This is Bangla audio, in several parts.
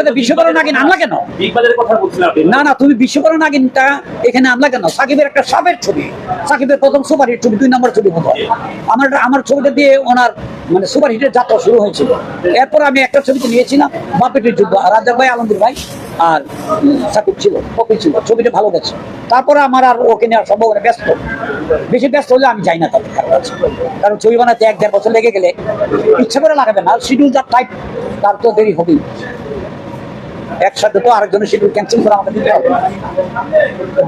সাথে বিশ্বকরণ নাগিন আনলা কেন। না না তুমি বিশ্বকরণ নাগিনটা এখানে আনলা কেন? সাকিবের একটা সাবের ছবি। সাকিবের প্রথম সুপার হিট ছবি দুই নম্বর ছবি বোধ আমার আমার ছবিটা দিয়ে ওনার মানে সুপার হিটের যাত্রা শুরু হয়েছিল। এরপর আমি একটা ছবিতে নিয়েছিলাম বাপেটের যুদ্ধ। আর রাজাক ভাই আলমগীর ভাই আর সাকিব ছিল কপি ছিল। ছবিটা ভালো গেছে। তারপরে আমার আর ওকে নেওয়ার সম্ভাবনা ব্যস্ত। বেশি ব্যস্ত হলে আমি যাই না তাদের কাছে। কারণ ছবি বানাতে এক দেড় বছর লেগে গেলে ইচ্ছা করে লাগাবে না। শিডিউল যা টাইট তার তো দেরি হবেই। একসাথে তো আরেকজনের শিডিউল ক্যান্সেল করে আমাকে দিতে হবে।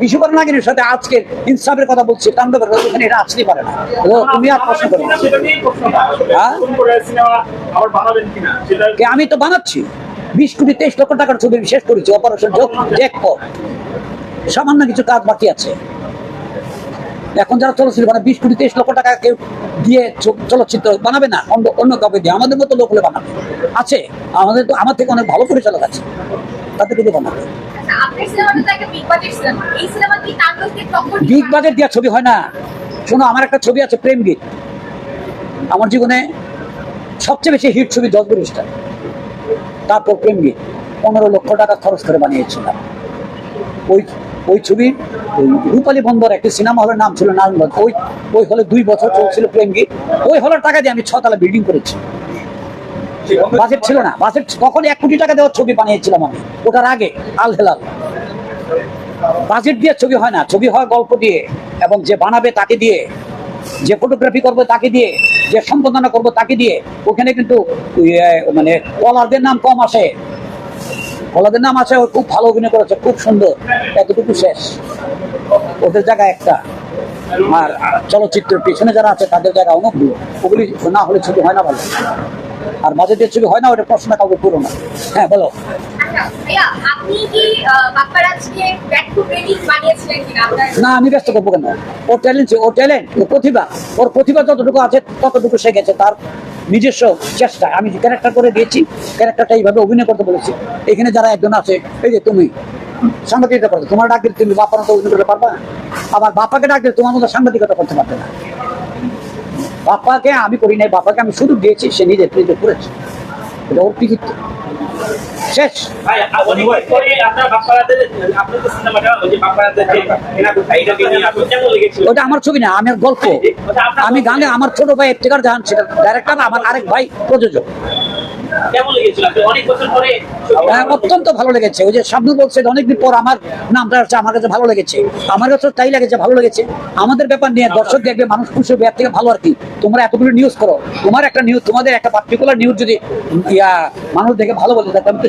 বিশ্বকরণ নাগিনের সাথে আজকে ইনসাফের কথা বলছি, তাণ্ডবের কথা ওখানে এটা আসতেই পারে না। তুমি আর প্রশ্ন করো হ্যাঁ? আমি তো বানাচ্ছি। বিশ কোটি, তেইশ লক্ষ টাকার ছবি শেষ করেছি, অপারেশন জ্যাকপট সামান্য কিছু কাজ বাকি আছে। এখন যারা চলচ্চিত্র মানে বিশ কোটি তেইশ লক্ষ টাকা কেউ দিয়ে চলচ্চিত্র বানাবে না অন্য অন্য কাউকে দিয়ে আমাদের মতো লোক হলে বানাবে। আছে আমাদের তো আমার থেকে অনেক ভালো পরিচালক আছে তাদেরকে দিয়ে বানাবে। বিগ বাজেট দেওয়া ছবি হয় না। শোনো আমার একটা ছবি আছে প্রেম গীত। আমার জীবনে সবচেয়ে বেশি হিট ছবি দশ বরিশটা তারপর প্রেম গীত। পনেরো লক্ষ টাকা খরচ করে বানিয়েছিলাম। ওই ওই ছবির রূপালী বন্দর একটি সিনেমা হলের নাম ছিল নারায়ণগঞ্জ ওই ওই হলে দুই বছর চলছিল প্রেম গীত ওই হলের টাকা দিয়ে আমি ছতলা বিল্ডিং করেছি। বাজেট ছিল না। বাজেট তখন এক কোটি টাকা দেওয়ার ছবি বানিয়েছিলাম আমি। ওটার আগে আল হেলাল। বাজেট দিয়ে ছবি হয় না। ছবি হয় গল্প দিয়ে এবং যে বানাবে তাকে দিয়ে যে ফটোগ্রাফি করবে তাকে দিয়ে যে সম্পাদনা করব তাকে দিয়ে। ওখানে কিন্তু ইয়ে, মানে কলারদের নাম কম আসে। কলারদের নাম আছে খুব ভালো অভিনয় করেছে, খুব সুন্দর, এতটুকু শেষ। ওদের জায়গা একটা, আর চলচ্চিত্রের পিছনে যারা আছে, তাদের জায়গা অনেকগুলো ওগুলি না হলে ছবি হয় না ভালো। আর বাজেটের ছবি হয় না, ওটা প্রশ্ন কাউকে পুরো না। হ্যাঁ বলো। না। আমি ব্যস্ত করব কেন? ওর ট্যালেন্ট ও ট্যালেন্ট ও প্রতিভা ওর প্রতিভা যতটুকু আছে ততটুকু সে গেছে তার নিজস্ব চেষ্টা আমি যে ক্যারেক্টার করে দিয়েছি ক্যারেক্টারটা এইভাবে অভিনয় করতে বলেছি। এখানে যারা একজন আছে এই যে তুমি সাংবাদিকতা করতে তোমার ডাক দিলে তুমি বাপার মতো অভিনয় করতে পারবা? আবার বাপাকে ডাক দিলে তোমার মতো সাংবাদিকতা করতে পারবে না। বাপাকে আমি করি নাই বাপাকে আমি শুধু দিয়েছি সে নিজে নিজে করেছে। এটা ওর কৃতিত্ব। শেষ। লেগেছিল? ওটা আমার ছবি না আমার গল্প। আমি গানে আমার ছোট ভাই ইফতেকার জাহান সেটা ডাইরেক্টর আমার আরেক ভাই প্রযোজক। হ্যাঁ, অত্যন্ত ভালো লেগেছে। ওই যে শাবনুর বলছে অনেকদিন পর আমার নামটা আসছে আমার কাছে ভালো লেগেছে। আমার কাছে তাই লেগেছে ভালো লেগেছে। আমাদের ব্যাপার নিয়ে দর্শক দেখবে মানুষ খুশি হবে থেকে ভালো আর কি। তোমরা এতগুলো নিউজ করো। তোমার একটা নিউজ তোমাদের একটা পার্টিকুলার নিউজ যদি ইয়া মানুষ দেখে ভালো বলে তাহলে আমি তো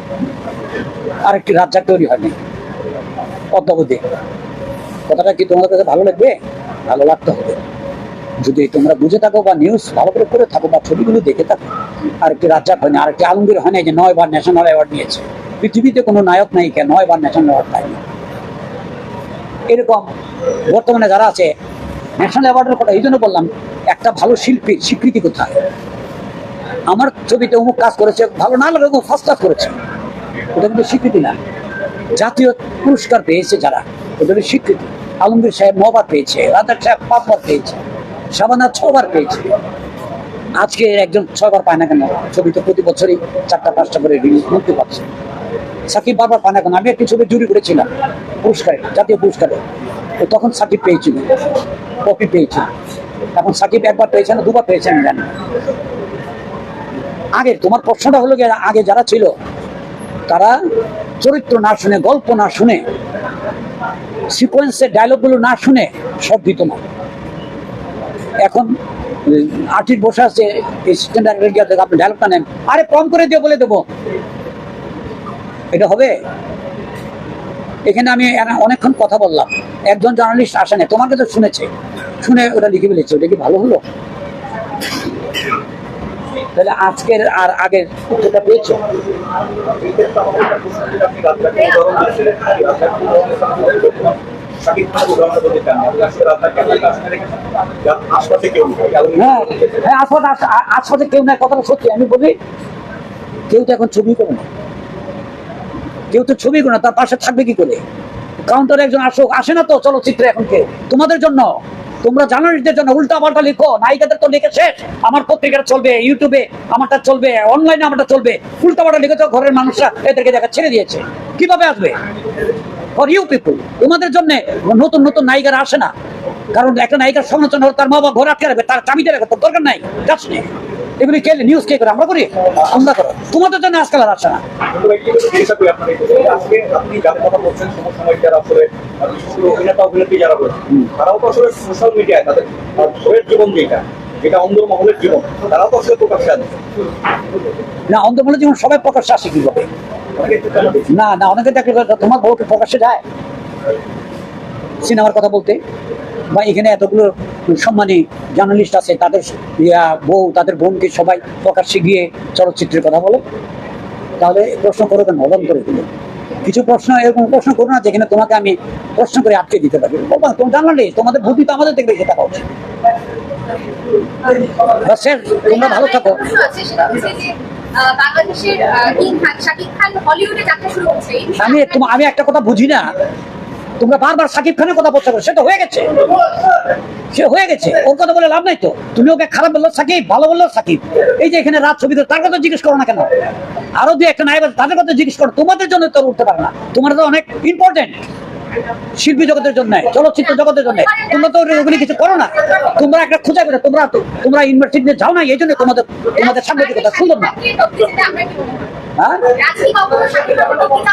আরেকটি রাজ্জাক তৈরি হয়নি। অদ্যাবধি কথাটা কি তোমাদের কাছে ভালো লাগবে? ভালো লাগতে হবে। যদি তোমরা বুঝে থাকো বা নিউজ ভালো করে করে থাকো বা ছবিগুলো দেখে থাকো, আরেকটি রাজ্জাক হয়নি, আরেকটি আলমগীর হয় না যে নয় বার ন্যাশনাল অ্যাওয়ার্ড নিয়েছে। পৃথিবীতে কোনো নায়ক নায়িকা নয় বার ন্যাশনাল অ্যাওয়ার্ড পায়নি। এরকম বর্তমানে যারা আছে ন্যাশনাল অ্যাওয়ার্ডের কথা এই জন্য বললাম, একটা ভালো শিল্পীর স্বীকৃতি কোথায়? আমার ছবিতে অমুক কাজ করেছে, ভালো না লাগে ফার্স্ট কাজ করেছে। ওটা কিন্তু স্বীকৃতি না। জাতীয় পুরস্কার পেয়েছে যারা ওদের স্বীকৃতি। আলমগীর সাহেব নবার পেয়েছে, রাজাক সাহেব পাঁচবার পেয়েছে শাবানা ছবার পেয়েছে। আজকে একজন ছয়বার পায় না কেন? ছবি তো প্রতি বছরই চারটা, পাঁচটা করে রিলিজ মুক্তি পাচ্ছে। সাকিব বারবার পায় না কেন? আমি একটি ছবি জুরি করেছিলাম, পুরস্কারে, জাতীয় পুরস্কারে। তো তখন সাকিব পেয়েছিল, কপি পেয়েছিল। এখন সাকিব একবার পেয়েছে না, দুবার পেয়েছে আমি জানি। আগে, তোমার প্রশ্নটা হলো গিয়ে আগে যারা ছিল তারা চরিত্র না শুনে, গল্প না শুনে সিকোয়েন্সের ডায়লগগুলো না শুনে সব দিত না। এখন আর্টিস্ট বসে আছে আপনি ডায়লগটা নেন। আরে কম করে দিয়ে বলে দেবো। এটা হবে? এখানে আমি অনেকক্ষণ কথা বললাম। একজন জার্নালিস্ট আসে না তোমার কাছে শুনেছে। শুনে ওটা লিখে ফেলেছে, ওটা কি ভালো হলো? তাহলে আজকের আর আগের উত্তরটা পেয়েছ? হ্যাঁ হ্যাঁ কেউ কথাটা সত্যি, আমি বলি, কেউ তো এখন ছবি কেউ তো ছবি না, তার পাশে থাকবে কি করে? কাউন্টারে একজন আসুক, আসে না তো চলচ্চিত্রে এখন কেউ। তোমাদের জন্য। তোমরা জার্নালিস্টদের জন্য উল্টা পাল্টা লিখো। নায়িকাদের তো লিখে শেষ। আমার পত্রিকাটা চলবে ইউটিউবে আমারটা চলবে অনলাইনে আমারটা চলবে। উল্টা পাল্টা লিখে তো ঘরের মানুষরা এদেরকে দেখা ছেড়ে দিয়েছে। কীভাবে আসবে? ফর ইউ পিপুল তোমাদের জন্য নতুন নতুন নায়িকারা আসে না। কারণ একটা নায়িকার সমালোচনা তার মা বাবা ঘরে আটকে রাখবে, তার চাবি দেবে তোর দরকার নাই যাস নেই। এগুলি কে নিউজ কে করে? আমরা করি? তোমরা করো। তোমাদের জন্য আজকাল আর আসে না। তারাও তো আসলে সোশ্যাল মিডিয়ায় তাদের জীবন যেটা জীবন তারাও তো আসলে প্রকাশ্যে না অন্ধমূল্য জীবন সবাই প্রকাশ্যে আসে কীভাবে? না না অনেকে তোমার বউকে প্রকাশ্যে যায়। সিনেমার কথা বলতে বা এখানে এতগুলো সম্মানী জার্নালিস্ট আছে তাদের বউ তাদের বোনকে সবাই প্রকাশ্যে গিয়ে চলচ্চিত্রের কথা বলে। তাহলে প্রশ্ন করো কেন? অবন করে দিল কিছু প্রশ্ন এরকম প্রশ্ন করো না যেখানে তোমাকে আমি প্রশ্ন করে আটকে দিতে পারি। বাবা তুমি জানালে তোমাদের বুদ্ধি তো আমাদের দেখবে সেটা উচিত। তোমরা ভালো থাকো। হচ্ছে। আমি একটা কথা বুঝি না। তোমরা বারবার সাকিব খানের কথা বলছো? সে তো হয়ে গেছে। সে হয়ে গেছে, ওর কথা বলে লাভ নাই তো। তুমি ওকে খারাপ বলল সাকিব, ভালো বলল সাকিব। এই যে এখানে রাত ছবি তার কথা জিজ্ঞেস করো না কেন? আরও দু একটা নাই তাদের কথা জিজ্ঞেস করো। তোমাদের জন্য তো উঠতে পারে না। তোমার তো অনেক ইম্পর্টেন্ট শিল্পী জগতের জন্য, চলচ্চিত্র জগতের জন্য। তোমরা তো ওগুলি কিছু করো না। তোমরা একটা খোঁজা করে, তোমরা তো- তোমরা ইউনিভার্সিটিতে যাও না, এই জন্য তোমাদের তোমাদের সাংবাদিকতা সুন্দর না। হয়?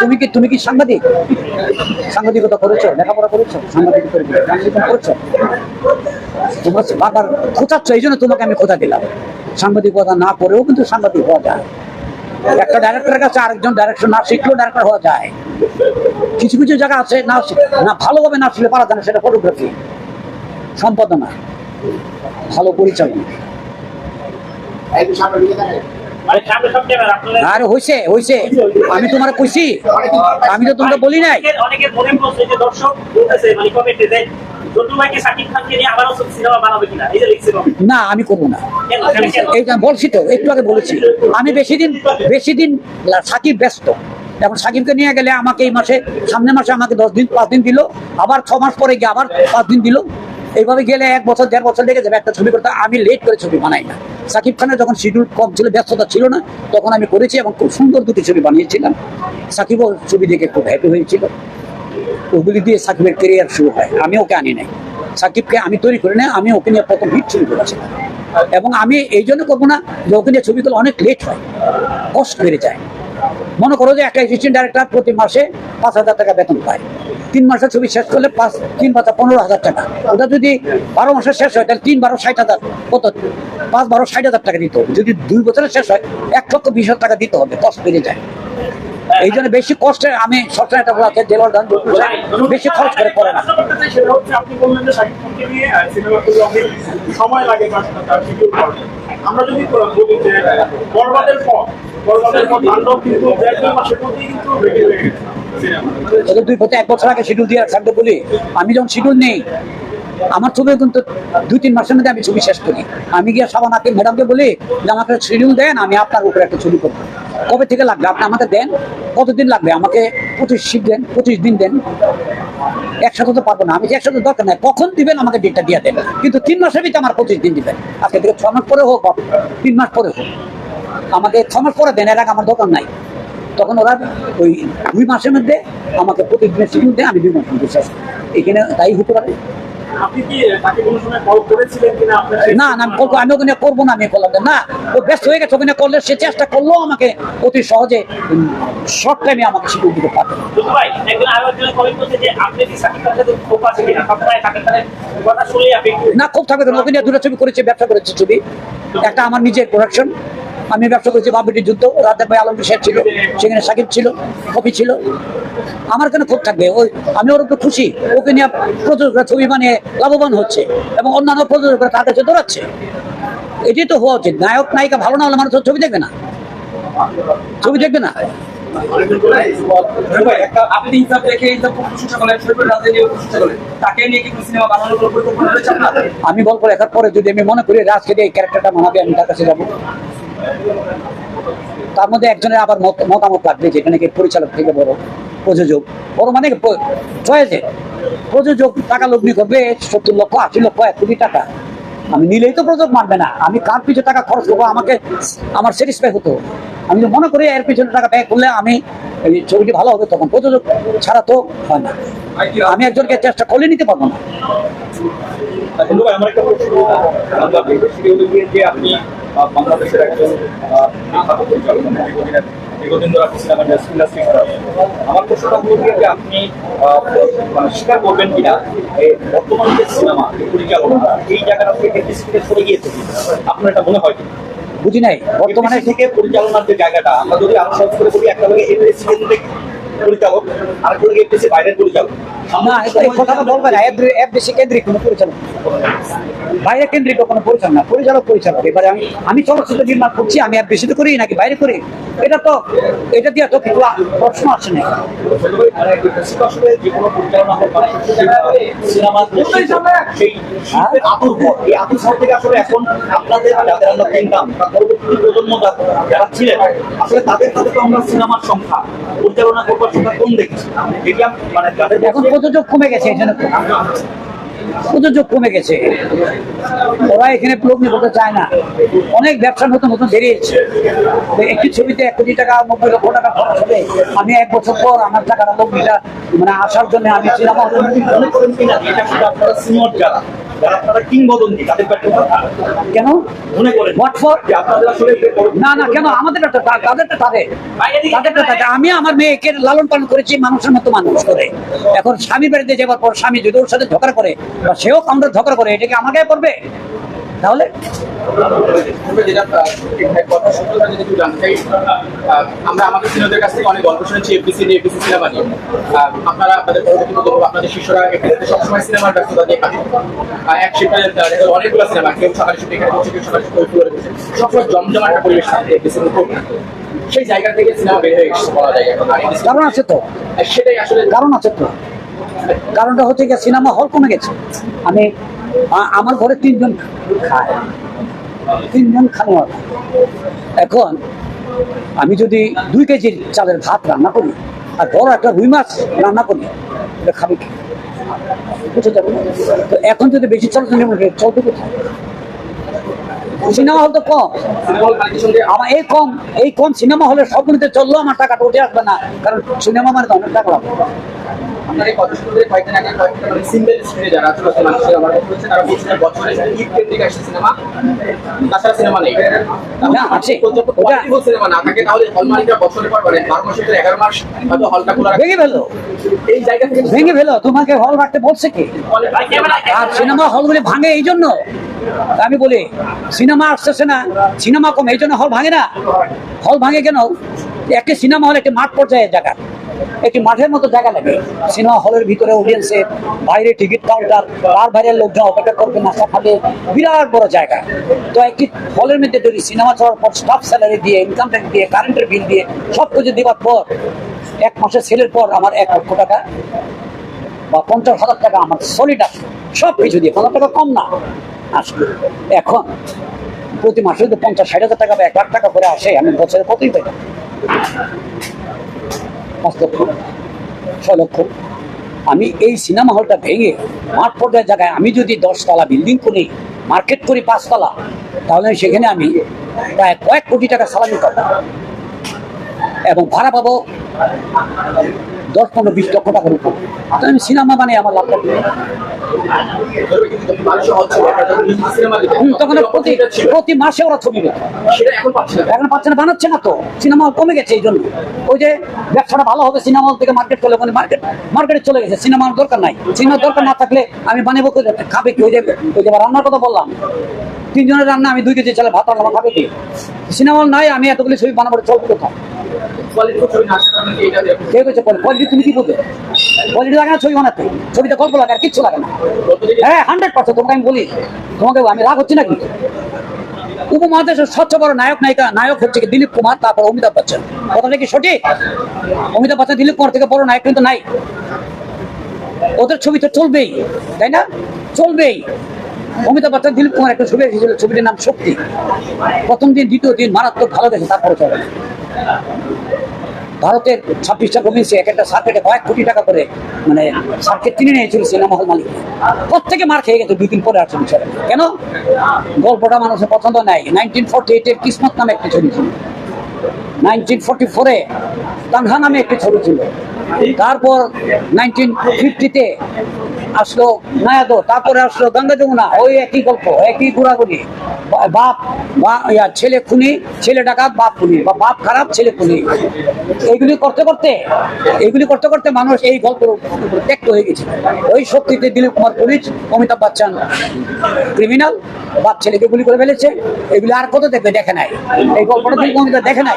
তুমি কি তুমি কি সাংবাদিক? সাংবাদিকতা করেছ, লেখাপড়া করেছ সাংবাদিকতা করেছ? তোমরা বারবার খোঁচাচ্ছ, এই জন্য তোমাকে আমি খোঁচা দিলাম। সাংবাদিকতা না করেও কিন্তু সাংবাদিক হওয়া যায়। একটা ডাইরেক্টরের কাছে আরেকজন ডাইরেকশন না শিখলেও ডাইরেক্টর হওয়া যায়। কিছু কিছু জায়গা আছে না না ভালোভাবে না শিখলে পারা যায় না সেটা ফটোগ্রাফি সম্পাদনা। ভালো পরিচালনা। আরে হয়েছে হয়েছে আমি তোমার কইছি। আমি তো তোমরা বলি নাই। না আমি করব না। এইটা বলছি তো একটু আগে বলেছি। আমি বেশি দিন বেশি দিন সাকিব ব্যস্ত। এখন সাকিবকে নিয়ে গেলে আমাকে এই মাসে সামনের মাসে আমাকে দশ দিন পাঁচ দিন দিল আবার ছ মাস পরে গিয়ে আবার পাঁচ দিন দিল। এইভাবে গেলে এক বছর দেড় বছর লেগে যাবে একটা ছবি করতে আমি লেট করে ছবি বানাই না। সাকিব খানের যখন শিডিউল কম ছিল ব্যস্ততা ছিল না তখন আমি করেছি এবং খুব সুন্দর দুটি ছবি বানিয়েছিলাম। সাকিবও ছবি দেখে খুব হ্যাপি হয়েছিল। ওগুলি দিয়ে সাকিবের কেরিয়ার শুরু হয়। আমি ওকে আনি নাই। সাকিবকে আমি তৈরি করি না আমি ওকে নিয়ে প্রথম হিট ছবি করেছিলাম এবং আমি এই জন্য করব না যে ওকে নিয়ে ছবিগুলো অনেক লেট হয়, কষ্ট বেড়ে যায়। মনে করো যে একটা অ্যাসিস্ট্যান্ট ডাইরেক্টর প্রতি মাসে পাঁচ হাজার টাকা বেতন পায়। তিন মাসের ছবি শেষ করলে পাঁচ, তিন পাঁচা পনেরো হাজার টাকা। ওটা যদি বারো মাসে শেষ হয়, তাহলে তিন, বারো, ষাট হাজার কত? পাঁচ, বারো, ষাট হাজার টাকা দিতে হবে। যদি দুই বছরের শেষ হয়, এক লক্ষ বিশ হাজার টাকা দিতে হবে, কষ্ট বেড়ে যায়। এই জন্য বেশি কষ্টে আমি সবসময় একটা বলা দেওয়ার গান বেশি খরচ করে করে না। প্রশ্ন করতে চাই সেটা হচ্ছে আপনি বললেন যে শাকিব খানকে নিয়ে সিনেমা করলে অনেক সময় লাগে বা তার শিডিউল করতে আমরা যদি বলি যে বরবাদের পর বরবাদের পর তাণ্ডব কিন্তু দেড় দুই মাসের মধ্যেই কিন্তু রেডি হয়ে গেছে। সিনেমা দুই বছর এক বছর আগে শিডিউল দিয়ে থাকতে বলি। আমি যখন শিডিউল নেই আমার ছবি কিন্তু দুই তিন মাসের মধ্যে আমি ছবি শেষ করি। আমি গিয়ে সাবান আকিব ম্যাডামকে বলি যে আমাকে শিডিউল দেন আমি আপনার উপরে একটা ছবি করব। কবে থেকে লাগবে? আপনি আমাকে দেন। কতদিন লাগবে? আমাকে পঁচিশ শীত দেন, পঁচিশ দিন দেন। একসাথে তো পারব না। আমি একসাথে দরকার নাই। কখন দিবেন? আমাকে ডেটটা দিয়ে দেন। কিন্তু তিন মাসের ভিতরে আমার পঁচিশ দিন দিবেন। আজকে থেকে ছ মাস পরে হোক তিন মাস পরে হোক। আমাকে ছ মাস পরে দেন, এর আগে আমার দরকার নাই। তখন ওরা ওই দুই মাসের মধ্যে আমাকে প্রতিদিনের দেয়, আমি দুই মধ্যে শেষ। এখানে তাই হতে পারে। না না আমি ওখানে করব না আমি না ও ব্যস্ত হয়ে গেছে ওখানে করলে সে চেষ্টা আমাকে অতি সহজে শর্ট টাইমে আমাকে দিতে পারবে না খুব থাকবে ওখানে দুটো ছবি করেছে ব্যবসা করেছে ছবি। একটা আমার নিজের প্রোডাকশন আমি ব্যবসা করেছি বাবুটির যুদ্ধ। রাতে ভাই আলমগীর সাহেব ছিল সেখানে সাকিব ছিল কপি ছিল। আমার কেন খুব থাকবে? ওই আমি ওর উপর খুশি। ওকে নিয়ে প্রযোজকরা ছবি বানিয়ে লাভবান হচ্ছে এবং অন্যান্য প্রযোজকরা তার কাছে দৌড়াচ্ছে। এটাই তো হওয়া উচিত। নায়ক নায়িকা ভালো না হলে মানুষ ছবি দেখবে না। ছবি দেখবে না। আমি গল্প লেখার পরে যদি আমি মনে করি রাজকে দিয়ে এই ক্যারেক্টারটা মানাবে আমি তার কাছে যাব। তার মধ্যে একজনের আবার মতামত লাগবে, যেখানে কি পরিচালক থেকে বড় প্রযোজক। বড় মানে চয়েছে প্রযোজক টাকা লগ্নি করবে সত্তর লক্ষ, আশি লক্ষ, এক কোটি টাকা। আমি নিলেই তো প্রযোজক মানবে না। আমি কার পিছনে টাকা খরচ করব? আমাকে আমার স্যাটিসফাই হতো। আমি মনে করি এর পিছনে টাকা ব্যয় করলে আমি এই ছবিটি ভালো হবে, তখন প্রযোজক ছাড়া তো হয় না। আমি একজনকে চেষ্টা করলে নিতে পারব না। বাংলাদেশের একজন বিখ্যাত পরিচালক মানে দীর্ঘদিন ধরে আপনি সিনেমা ইন্ডাস্ট্রি আমার প্রশ্নটা হলো যে আপনি মানে স্বীকার করবেন কিনা বর্তমান যে সিনেমা পরিচালনা এই জায়গাটা থেকে থেকে সরে গিয়েছে আপনার এটা মনে হয় বুঝি নাই। বর্তমানে থেকে পরিচালনার যে জায়গাটা আমরা যদি আরও সহজ করে বলি একটা কেন্দ্রিক পরিচালক আর লাগে এপিএসসি বাইরের পরিচালক না এটা এই কথাটা বলবে না এফডিসি কেন্দ্রিক কোনো পরিচালক। বাইরে কেন্দ্রিক কোনো পরিচালক না পরিচালক পরিচালক। এবারে আমি আমি চলচ্চিত্র নির্মাণ করছি আমি এফডিসিতে করি নাকি বাইরে করি? এটা তো এটা দিয়ে তো কিছু প্রশ্ন আসে না পরিচালনা হোক কম দেখছি। মানে এখন প্রযোজক কমে গেছে প্রযোজক কমে গেছে। ওরা এখানে লগ্নি করতে চায় না। অনেক ব্যবসা নতুন নতুন বেরিয়েছে। একটি ছবিতে এক কোটি টাকা নব্বই লক্ষ টাকা খরচ হবে। আমি এক বছর পর আমার টাকাটা লগ্নিটা মানে আসার জন্য আমি সিনেমা হলে করেন কিনা যে এটা শুধু আপনারা সিনিয়র যারা যারা আপনারা কিংবদন্তি তাদের ব্যর্থতা কেন? মনে করেন। হোয়াট ফর আপনাদের আসলে না না কেন? আমাদের একটা তাদেরটা তাদের তাদেরটা তাদের। আমি আমার মেয়েকে লালন পালন করেছি মানুষের মতো মানুষ করে। এখন স্বামী বাড়িতে যাবার পর স্বামী যদি ওর সাথে ঝগড়া করে বা সেও আমরা ঝগড়া করে এটাকে আমাকে করবে তাহলে আমরা আমাদের সিনিয়রদের কাছ থেকে অনেক গল্প শুনেছি নিয়ে সিনেমা নিয়ে। আপনারা আপনাদের পরবর্তী প্রজন্ম আপনাদের শিষ্যরা এফবিসিতে সবসময় সিনেমার ব্যস্ততা দিয়ে কাটে। এক শিফটে অনেকগুলো সিনেমা কেউ সকালে শুটে এখানে বসে কেউ সকালে শুটে ফ্লোরে বসে। সবসময় জমজমাট একটা পরিবেশ থাকে এফবিসির উপর সেই জায়গা থেকে সিনেমা বের হয়ে এসেছে বলা যায় এখন আর কারণ আছে তো। সেটাই আসলে কারণ আছে তো। কারণটা হচ্ছে কি সিনেমা হল কমে গেছে। আমি আমার ঘরে তিনজন খায়। তিনজন খাওয়া এখন আমি যদি দুই কেজি চালের ভাত রান্না করি, আর বড় একটা রুই মাছ রান্না করি, এটা খাবে কি? তো এখন যদি বেশি চলছে চলতে কোথায়? সিনেমা হল তো কম। আমার এই কম এই কম সিনেমা হলে সবগুলিতে চলল আমার টাকাটা উঠে আসবে না, কারণ সিনেমা মানে তো অনেক টাকা লাগবে আপনার এই কথা কয়েকদিন আগে কয়েকটা মানে সিম্বল স্ক্রিনে যারা ছোট মানুষের আমার কথা তারা বছরে ঈদ কেন্দ্রিক আসছে সিনেমা। তাছাড়া সিনেমা নেই। না, আছে। যত ওটা- সিনেমা না থাকে তাহলে হল মালিকরা বছরের পর মানে বারো মাসের এগারো মাস হয়তো হলটা খোলা ভেঙে ফেলো। এই জায়গা থেকে ভেঙে ফেলো তোমাকে হল রাখতে বলছে কি? আর সিনেমা হলগুলি ভাঙে এই জন্য? আমি বলি সিনেমা আসতেছে না সিনেমা কম এই জন্য হল ভাঙে না। হল ভাঙে কেন? একটি সিনেমা হল একটি মাঠ পর্যায়ের জায়গা। একটি মাঠের মতো জায়গা লাগে। সিনেমা হলের ভিতরে অডিয়েন্সের বাইরে টিকিট কাউন্টার, তার বাইরের লোকজন অপেক্ষা করবে নাস্তা খাবে বিরাট বড় জায়গা। তো একটি হলের মধ্যে যদি সিনেমা চলার পর স্টাফ স্যালারি দিয়ে ইনকাম ট্যাক্স দিয়ে কারেন্টের বিল দিয়ে সব কিছু দেওয়ার পর, এক মাসের সেলের পর আমার এক লক্ষ টাকা বা পঞ্চাশ হাজার টাকা আমার সলিড আসবে সব কিছু দিয়ে পঞ্চাশ টাকা কম না। আসবে এখন প্রতি মাসে যদি পঞ্চাশ ষাট হাজার টাকা বা এক লাখ টাকা করে আসে, আমি বছরে কতই পাই পাঁচ লক্ষ, ছয় লক্ষ। আমি এই সিনেমা হলটা ভেঙে মাঠ পর্যায়ের জায়গায় আমি যদি দশতলা বিল্ডিং করি মার্কেট করি পাঁচতলা, তাহলে সেখানে আমি প্রায় কয়েক কোটি টাকা সালামি পাবো। এবং ভাড়া পাবো। দশ, পনেরো, বিশ লক্ষ টাকার উপর। তো আমি সিনেমা মানে আমার লাভটা তখন প্রতি প্রতি মাসে ওরা ছবি এখন পাচ্ছে না, বানাচ্ছে না তো। সিনেমা কমে গেছে এই জন্য। ওই যে ব্যবসাটা ভালো হবে, সিনেমা হল থেকে মার্কেট চলে মানে মার্কেট মার্কেটে চলে গেছে। সিনেমার দরকার নাই। সিনেমার দরকার না থাকলে আমি বানাবো? খাবে কি ওই যে ওই যে রান্নার কথা বললাম। তিনজনের রান্না আমি দুই কেজি চালে ভাত রান্না খাবে কি? সিনেমা হল নাই আমি এতগুলি ছবি বানাবো চলবে কোথায়? কোয়ালিটিফুল ছবি না আসার কারণে কি এটা এরকম? কেউ কেছে কোয়ালিটি তুমি কি বলবে? কোয়ালিটি লাগে না ছবি বানাতে। ছবিতে গল্প লাগে আর কিচ্ছু লাগে না। হ্যাঁ হান্ড্রেড পার্সেন্ট তোমাকে আমি বলি। তোমাকে আমি রাগ হচ্ছি উপমহাদেশের সবচেয়ে বড় নায়ক নায়িকা নায়ক হচ্ছে কি দিলীপ কুমার তারপর অমিতাভ বচ্চন। কথাটা কি সঠিক? অমিতাভ বচ্চন দিলীপ কুমার থেকে বড় নায়ক কিন্তু নাই। ওদের ছবি তো চলবেই তাই না? চলবেই। অমিতাভ বচ্চন, দিলীপ কুমার একটা ছবি এসেছিল, ছবিটির নাম শক্তি। প্রথম দিন, দ্বিতীয় দিন মারাত্মক ভালো দেখে তারপরে চলে ভারতের ছাব্বিশটা প্রভিন্সে এক একটা সার্কেটে কয়েক কোটি টাকা করে মানে সার্কেট কিনে নিয়েছিল সিনেমা হল মালিক। প্রত্যেকে মার খেয়ে গেছে, দুই দিন পরে আসছে বিচারে কেন? গল্পটা মানুষের পছন্দ নাই। নাইনটিন ফোর্টি এইটের কিসমত নামে একটি ছবি ছিল। নাইনটিন ফোর্টি ফোরে তানহা নামে একটি ছবি ছিল। তারপর নাইনটিন ফিফটিতে আসলো নায়াদো তারপরে আসলো গঙ্গা যমুনা ওই একই গল্প একই ঘোরাঘুরি বাপ বা ইয়া, ছেলে খুনি ছেলে ডাকাত বাপ খুনি বা বাপ খারাপ ছেলে খুনি এইগুলি করতে করতে এইগুলি করতে করতে মানুষ এই উপরে ত্যক্ত হয়ে গেছে ওই শক্তিতে দিলীপ কুমার পুলিশ অমিতাভ বচ্চন ক্রিমিনাল বাপ ছেলেকে গুলি করে ফেলেছে এগুলি আর কত দেখবে দেখে নাই এই গল্পটা দিলীপ অমিতাভ দেখে নাই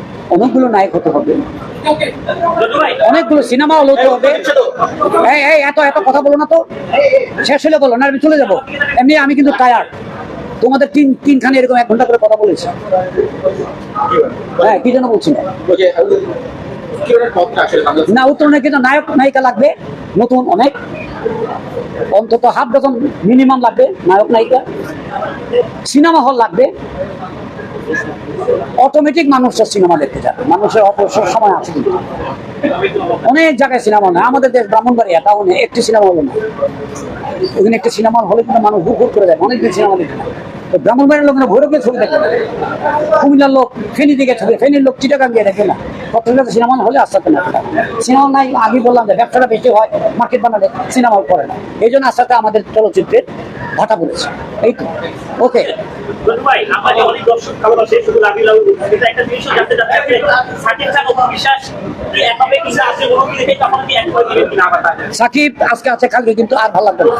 অনেকগুলো নায়ক হতে হবে। অনেকগুলো সিনেমা হলে হতে হবে। এই এত এত কথা বলো না তো। শেষ হলে বলো, না আমি চলে যাব। এমনি আমি কিন্তু টায়ার্ড তোমাদের তিন, তিনখানে এরকম এক ঘণ্টা করে কথা বলেছি। হ্যাঁ কি জন্য বলছি না উত্তরণে কিন্তু নায়ক, নায়িকা লাগবে। নতুন অনেক। অন্তত হাফ ডজন মিনিমাম লাগবে, নায়ক, নায়িকা। সিনেমা হল লাগবে। অটোমেটিক মানুষের সিনেমা দেখতে যাবে। মানুষের অবসর সময় আছে কিন্তু। অনেক জায়গায় সিনেমা হল আমাদের দেশ ব্রাহ্মণবাড়িয়া টাউনে একটি সিনেমা হলো না। ওখানে একটি সিনেমা হলে কিন্তু মানুষ ঘুর করে যায়। অনেক দিন সিনেমা দেখে না। ব্রাহ্মণবাড়ির লোকেরা ভৈরবে ছবি দেখে না। কুমিল্লার লোক ফেনী দিকে ছবি ফেনীর লোক চিটাগাং গিয়ে দেখে না। প্রত্যেকটা সিনেমা হলে আস্তে না। সিনেমা নাই আগে বললাম যে ব্যবসাটা বেশি হয় মার্কেট বানালে সিনেমা হল করে না। এই জন্য আস্তে আমাদের চলচ্চিত্রের ভাটা বলেছে এই তো। ওকে সাকিব আজকে আছে কালকে কিন্তু আর ভালো লাগবে না।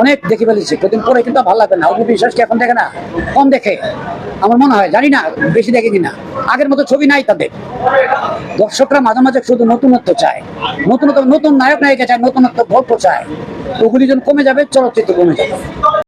অনেক দেখে ফেলেছি, কদিন পরে কিন্তু ভালো লাগবে না। বিশ্বাস কি এখন দেখে না? কম দেখে। আমার মনে হয়, জানি না, বেশি দেখে কিনা। আগের মতো ছবি নাই তাদের। দর্শকরা মাঝে মাঝে শুধু নতুনত্ব চায়। নতুনত্ব, নতুন নায়ক নায়িকা চায়, নতুনত্ব গল্প চায়। ওগুলি যখন কমে যাবে, চলচ্চিত্র কমে যাবে।